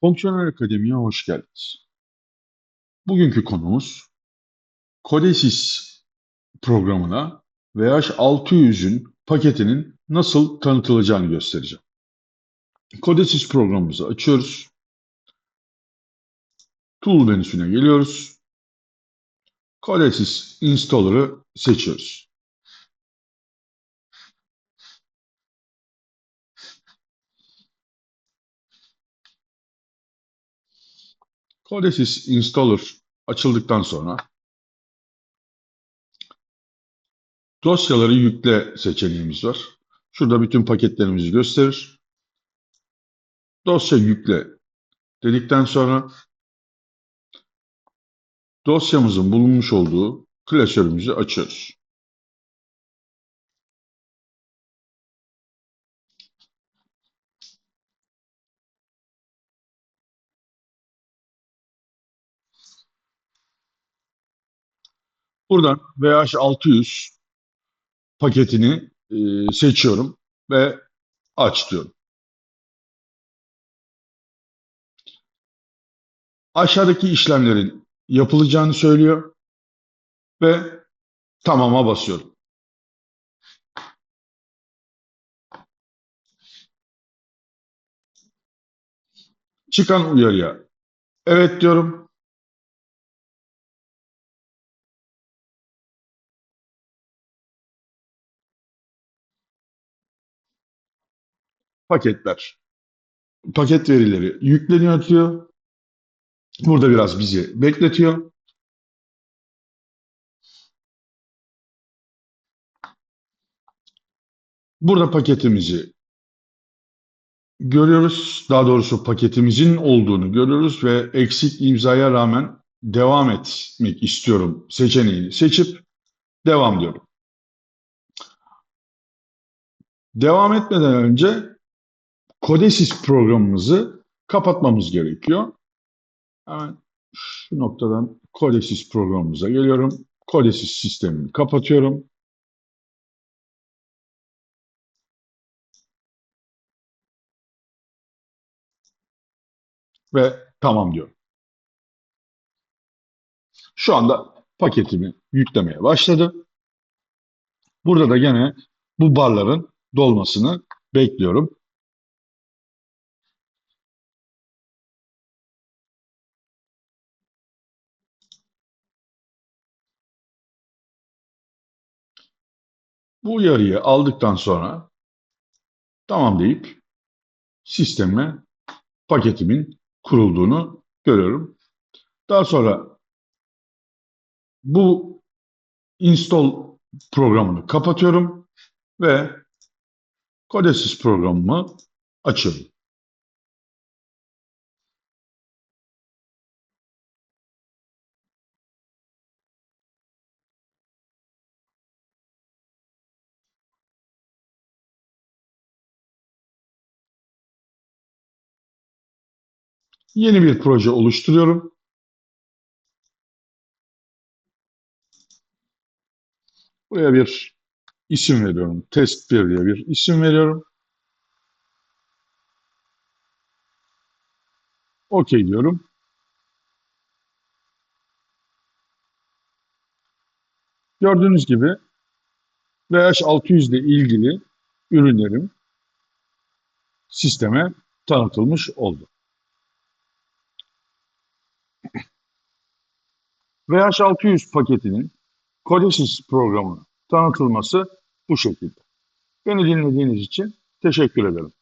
Fonksiyonel Akademi'ye hoş geldiniz. Bugünkü konumuz Codesys programına VH600'ün paketinin nasıl tanıtılacağını göstereceğim. Codesys programımızı açıyoruz. Tool menüsüne geliyoruz. Codesys Installer'ı seçiyoruz. Codesys Installer açıldıktan sonra dosyaları yükle seçeneğimiz var. Şurada bütün paketlerimizi gösterir. Dosya yükle dedikten sonra dosyamızın bulunmuş olduğu klasörümüzü açıyoruz. Buradan VH600 paketini e, seçiyorum ve aç diyorum. Aşağıdaki işlemlerin yapılacağını söylüyor ve tamama basıyorum. Çıkan uyarıya evet diyorum. Paketler. Paket verileri yükleniyor diyor. Burada biraz bizi bekletiyor. Burada paketimizi görüyoruz. Daha doğrusu paketimizin olduğunu görüyoruz ve eksik imzaya rağmen devam etmek istiyorum seçeneğini seçip devam diyorum. Devam etmeden önce Codesys programımızı kapatmamız gerekiyor. Hemen şu noktadan Codesys programımıza geliyorum. Codesys sistemini kapatıyorum. Ve tamam diyorum. Şu anda paketimi yüklemeye başladı. Burada da gene bu barların dolmasını bekliyorum. Bu uyarıyı aldıktan sonra tamam deyip sisteme paketimin kurulduğunu görüyorum. Daha sonra bu install programını kapatıyorum ve Codesys programımı açıyorum. Yeni bir proje oluşturuyorum. Buraya bir isim veriyorum. Test 1 diye bir isim veriyorum. OK diyorum. Gördüğünüz gibi VH600 ile ilgili ürünlerim sisteme tanıtılmış oldu. VH600 paketinin Codesys programı tanıtılması bu şekilde. Beni dinlediğiniz için teşekkür ederim.